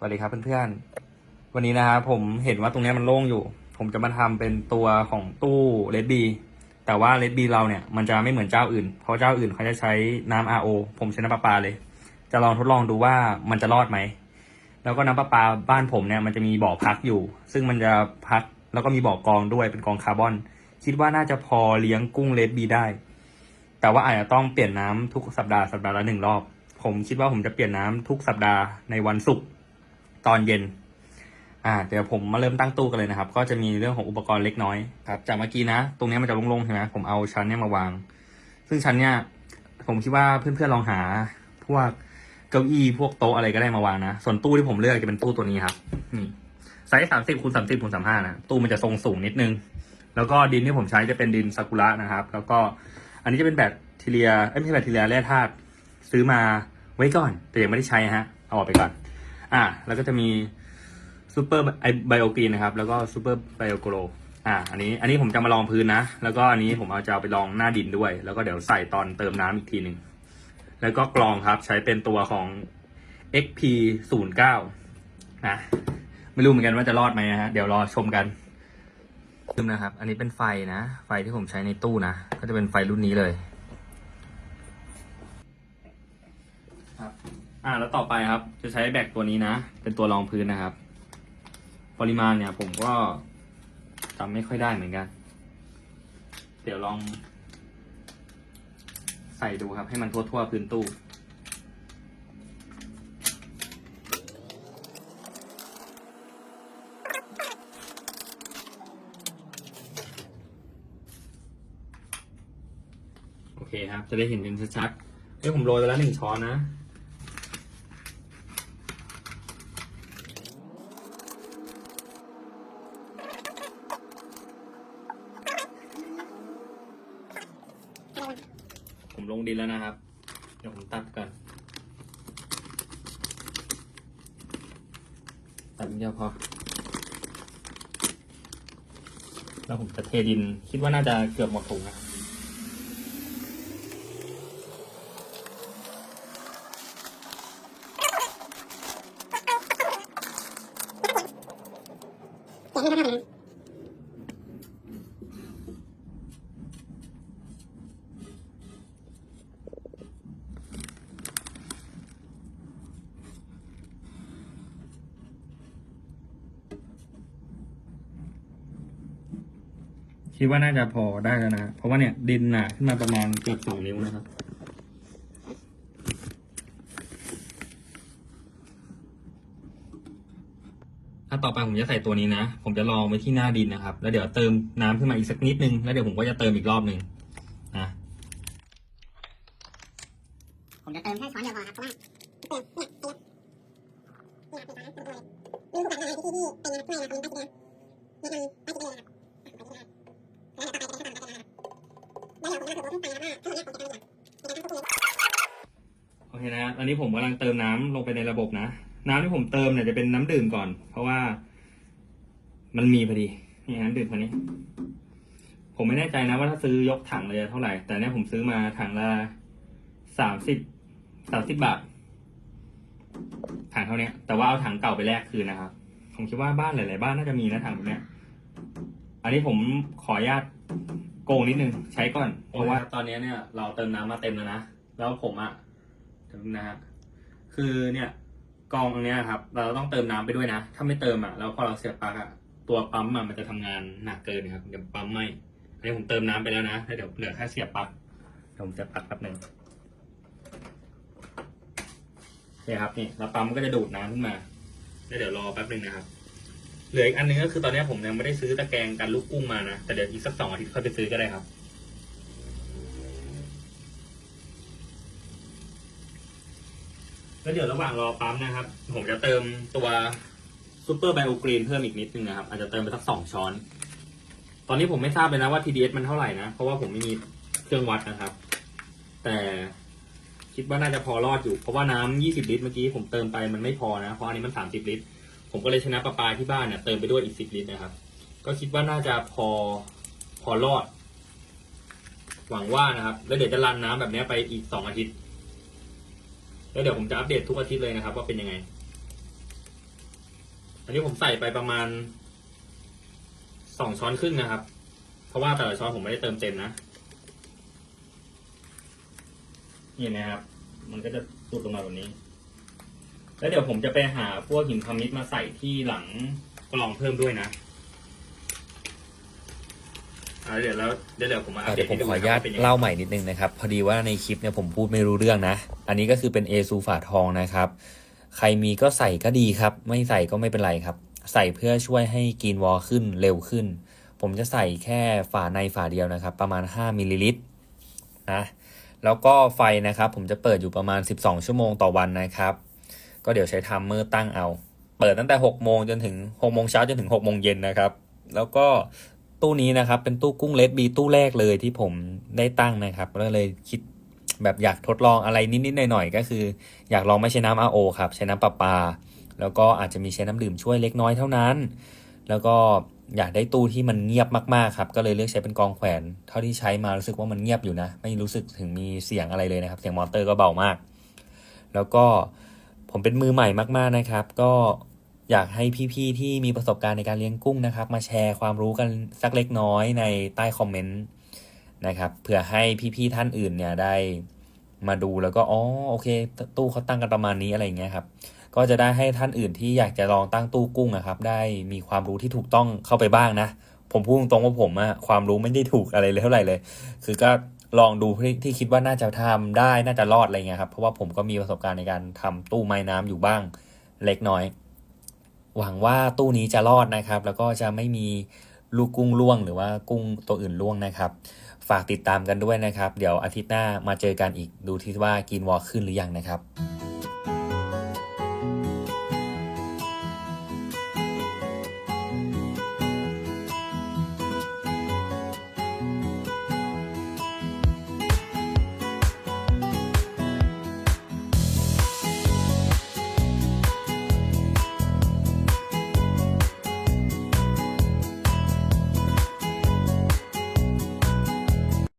สวัสดีครับเพื่อนๆ วันนี้นะครับผมเห็นว่าตรงนี้มันโล่งอยู่ ผมจะมาทำเป็นตัวของตู้เลดบีแต่ว่าเลดบีเราเนี่ยมันจะไม่เหมือนเจ้าอื่น เพราะเจ้าอื่นเขาจะใช้น้ำ RO ผมใช้น้ำประปาเลย จะลองทดลองดูว่ามันจะรอดไหม แล้วก็น้ำประปาบ้านผมเนี่ยมันจะมีบ่อพักอยู่ ซึ่งมันจะพักแล้วก็มีบ่อกองด้วยเป็นกองคาร์บอน คิดว่าน่าจะพอเลี้ยงกุ้งเลดบีได้ แต่ว่าอาจจะต้องเปลี่ยนน้ำทุกสัปดาห์สัปดาห์ละหนึ่งรอบ ผมคิดว่าผมจะเปลี่ยนน้ำทุกสัปดาห์ในวันศุกร์ ตอนเย็น อ่า เดี๋ยวผมมาเริ่มตั้งตู้กันเลยนะครับ ก็จะมีเรื่องของอุปกรณ์เล็กน้อยครับจากเมื่อกี้นะ ตรงนี้มันจะโล่งๆใช่ไหมผมเอาชั้นเนี้ยมาวาง ซึ่งชั้นเนี้ยผมคิดว่าเพื่อนๆลองหา พวกเก้าอี้พวกโต๊ะอะไรก็ได้มาวางนะ ส่วนตู้ที่ผมเลือกจะเป็นตู้ตัวนี้ครับนี่ไซส์สามสิบคูณสามสิบคูณสามห้านะ ตู้มันจะทรงสูงนิดนึง แล้วก็ดินที่ผมใช้จะเป็นดินซากุระนะครับ แล้วก็อันนี้จะเป็นแบคทีเรียเอ้ยไม่ใช่แบคทีเรียแร่ธาตุซื้อมาไว้ก่อน แต่ยังไม่ได้ใช้ฮะ เอาออกไปก่อน อ่า แล้วก็จะมีซูเปอร์ไบโอกรีนนะครับ แล้วก็ซูเปอร์ไบโอโกรอ่า อันนี้ อันนี้ผมจะมาลองพื้นนะ แล้วก็อันนี้ผมเอาจะเอาไปลองหน้าดินด้วย แล้วก็เดี๋ยวใส่ตอนเติมน้ำอีกทีหนึ่ง แล้วก็กรองครับใช้เป็นตัวของ XP 0 9นะ ไม่รู้เหมือนกันว่าจะรอดไหมนะฮะ เดี๋ยวรอชมกันลืมนะครับ อันนี้เป็นไฟนะ ไฟที่ผมใช้ในตู้นะ ก็จะเป็นไฟรุ่นนี้เลย ครับ อ่าแล้วต่อไปครับ จะใช้แบกตัวนี้นะ เป็นตัวรองพื้นนะครับ ปริมาณเนี่ยผมก็จำไม่ค่อยได้เหมือนกัน เดี๋ยวลอง ใส่ดูครับ ให้มันทั่วๆพื้นตู้โอเคครับ จะได้เห็นกันชัดๆเฮ้ยผมโรยไปแล้วหนึ่งช้อนนะ ลงดินแล้วนะครับ เดี๋ยวผมตัดก่อน ตัดเดียวพอ แล้วผมจะเทดิน คิดว่าน่าจะเกือบหมดถุงนะครับ คิดว่าน่าจะพอได้แล้วนะเพราะว่าเนี่ยดินหนาขึ้นมาประมาณเกือบสองนิ้วนะครับ ถ้าต่อไปผมจะใส่ตัวนี้นะ ผมจะลองไว้ที่หน้าดินนะครับ แล้วเดี๋ยวเติมน้ำขึ้นมาอีกสักนิดนึง แล้วเดี๋ยวผมก็จะเติมอีกรอบหนึ่งนะ ผมจะเติมแค่ช้อนเดียวพอครับเพราะว่าเติมเนี่ยเติมเนี่ยเป็นช้อนนะเป็นตัวเลยลืมบอกอะไรที่ที่เป็นน้ำไม่นะเป็นป้าสีแดงนี่คือป้าสีแดงนะครับแล้ว โอเคนะตอนนี้ผมกำลังเติมน้ำลงไปในระบบนะ น้ำที่ผมเติมเนี่ยจะเป็นน้ำดื่มก่อน เพราะว่า มันมีพอดีนี่น้ำดื่มคนนี้ ผมไม่แน่ใจนะว่าถ้าซื้อยกถังเลยเท่าไหร่ แต่เนี่ยผมซื้อมาถังละสามสิบสามสิบบาท ถังเท่านี้แต่ว่าเอาถังเก่าไปแลกคืนนะครับ ผมคิดว่าบ้านหลาย ๆ บ้านน่าจะมีนะถังแบบเนี้ยอันนี้ผมขออนุญาต โกงนิดนึงใช้ก่อน เพราะว่าตอนนี้เนี่ยเราเติมน้ำมาเต็มแล้วนะ แล้วผมอะเดี๋ยวนะฮะคือเนี่ยกองตรงเนี้ยครับ เราต้องเติมน้ำไปด้วยนะ ถ้าไม่เติมอะแล้วพอเราเสียบปลั๊กอะตัวปั๊มอะมันจะทำงานหนักเกินครับเดี๋ยวปั๊มไหมอันนี้ผมเติมน้ำไปแล้วนะแล้วเดี๋ยวเหลือแค่เสียบปลั๊กเดี๋ยวผมเสียบปลั๊กแป๊บหนึ่งเนี่ยครับนี่แล้วปั๊มก็จะดูดน้ำขึ้นมาแล้วเดี๋ยวรอแป๊บหนึ่งนะครับ เหลืออีกอันนึงก็คือตอนนี้ผมยังไม่ได้ซื้อตะแกรงกันลูกกุ้งมานะ แต่เดี๋ยวอีกสักสองอาทิตย์ค่อยไปซื้อก็ได้ครับ แล้วเดี๋ยวระหว่างรอปั๊มนะครับ ผมจะเติมตัวซูเปอร์ไบโอกรีนเพิ่มอีกนิดนึงนะครับ อาจจะเติมไปสักสองช้อน ตอนนี้ผมไม่ทราบเลยนะว่า TDS มันเท่าไหร่นะ เพราะว่าผมไม่มีเครื่องวัดนะครับ แต่คิดว่าน่าจะพอรอดอยู่ เพราะว่าน้ำ20 ลิตรเมื่อกี้ผมเติมไปมันไม่พอนะ เพราะอันนี้มัน 30 ลิตร ผมก็เลยชนะประปาที่บ้านเนี่ยเติมไปด้วยอีก10ลิตรนะครับ ก็คิดว่าน่าจะพอพอรอด หวังว่านะครับ แล้วเดี๋ยวจะรันน้ำแบบนี้ไปอีกสองอาทิตย์ แล้วเดี๋ยวผมจะอัปเดตทุกอาทิตย์เลยนะครับ ว่าเป็นยังไง อันนี้ผมใส่ไปประมาณสองช้อนครึ่งนะครับ เพราะว่าแต่ละช้อนผมไม่ได้เติมเต็มนะนี่นะครับ มันก็จะตุดลงมาแบบนี้ แล้วเดี๋ยวผมจะไปหาพวกหินพามิดมาใส่ที่หลังกล่องเพิ่มด้วยนะอ่าเดี๋ยวแล้วเดี๋ยวเดี๋ยวผมมาอัปเดเดี๋ตยวผมให้ดูขออนุญาตะครับป็นยังไง เล่าใหม่นิดนึงนะครับ พอดีว่าในคลิปเนี่ยผมพูดไม่รู้เรื่องนะ อันนี้ก็คือเป็นเอซูฝาทองนะครับ ใครมีก็ใส่ก็ดีครับ ไม่ใส่ก็ไม่เป็นไรครับ ใส่เพื่อช่วยให้กรีนวอลขึ้นเร็วขึ้น ผมจะใส่แค่ฝาในฝาเดียวนะครับ ประมาณ 5มิลลิลิตรนะแล้วก็ไฟนะครับ ผมจะเปิดอยู่ประมาณ 12 ชั่วโมงต่อวันนะครับ ก็เดี๋ยวใช้ไทัมเมอร์ตั้งเอา เปิดตั้งแต่6โมงจนถึง6โมงเช้าจนถึง6โมงเย็นนะครับ แล้วก็ตู้นี้นะครับเป็นตู้กุ้งเลดบีตู้แรกเลยที่ผมได้ตั้งนะครับก็เลยคิดแบบอยากทดลองอะไรนิดๆหน่อยๆก็คือ อยากลองไม่ใช้น้ำ RO ครับใช้น้ำประปา แล้วก็อาจจะมีใช้น้ำดื่มช่วยเล็กน้อยเท่านั้น แล้วก็อยากได้ตู้ที่มันเงียบมากๆครับก็เลยเลือกใช้เป็นกองแขวน เท่าที่ใช้มารู้สึกว่ามันเงียบอยู่นะ ไม่รู้สึกถึงมีเสียงอะไรเลยนะครับ เสียงมอเตอร์ก็เบามาก แล้วก็ ผมเป็นมือใหม่มากๆนะครับ ก็อยากให้พี่ๆที่มีประสบการณ์ในการเลี้ยงกุ้งนะครับ มาแชร์ความรู้กันสักเล็กน้อยในใต้คอมเมนต์นะครับเผื่อให้พี่ๆท่านอื่นเนี่ยได้มาดูแล้วก็อ๋อโอเค ตู้เขาตั้งกันประมาณนี้อะไรอย่างเงี้ยครับ ก็จะได้ให้ท่านอื่นที่อยากจะลองตั้งตู้กุ้งนะครับ ได้มีความรู้ที่ถูกต้องเข้าไปบ้างนะ ผมพูดตรงๆว่าผมอะความรู้ไม่ได้ถูกอะไรเลยเท่าไหร่เลย คือก็ ลองดูที่ที่คิดว่าน่าจะทำได้น่าจะรอดอะไรเงี้ยครับ เพราะว่าผมก็มีประสบการณ์ในการทำตู้ไม้น้ำอยู่บ้างเล็กน้อย หวังว่าตู้นี้จะรอดนะครับ แล้วก็จะไม่มีลูกกุ้งล่วง หรือว่ากุ้งตัวอื่นล่วงนะครับ ฝากติดตามกันด้วยนะครับ เดี๋ยวอาทิตย์หน้ามาเจอกันอีกดูที่ว่ากินวอลขึ้นหรือยังนะครับ